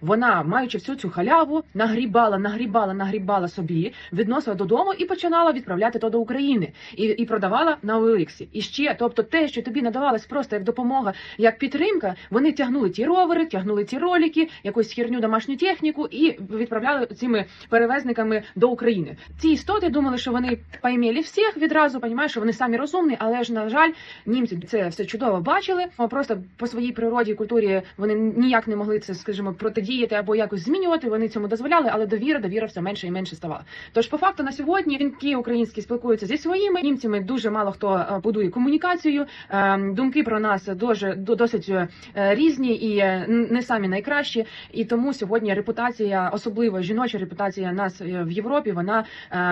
Вона, маючи всю цю халяву, нагрібала, нагрібала, нагрібала собі, відносила додому і починала відправляти то до України і, і продавала на Олексі. І ще, тобто, те, що тобі надавалось просто як допомога, як підтримка, вони тягнули ті ровери, тягнули ті ролики, якусь херню домашню техніку і відправляли цими перевезниками до України. Ці істоти думали, що вони поймели всіх відразу, понімаєш, що вони самі розумні, але ж на жаль, німці це все чудово бачили. Просто по своїй природі і культурі вони ніяк не могли це, скажімо, протидіяти або якось змінювати. Вони цьому дозволяли, але довіра, довіра все менше і менше ставала. Тож, по факту, на сьогодні жінки українські спілкуються зі своїми німцями. Дуже мало хто е, будує комунікацію. Е, Думки про нас дуже до- досить е, різні і е, не самі найкращі. І тому сьогодні репутація, особливо жіноча репутація нас в Європі, вона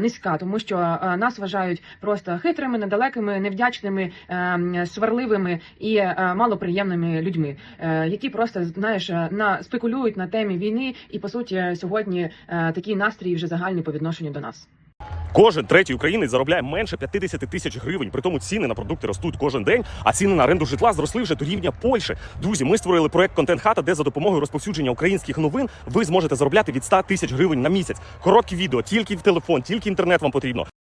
низька, тому що нас вважають просто хитрими, недалекими, невдячними, е, сварливими і малоприємними людьми, які просто знаєш на спекулюють на темі війни, і по суті сьогодні е, такий настрій вже загальний по відношенню до нас. Кожен третій українець заробляє менше 50 тисяч гривень. При тому ціни на продукти ростуть кожен день, а ціни на оренду житла зросли вже до рівня Польщі. Друзі, ми створили проект Контент Хата, де за допомогою розповсюдження українських новин ви зможете заробляти від 100 тисяч гривень на місяць. Короткі відео, тільки в телефон, тільки інтернет вам потрібно.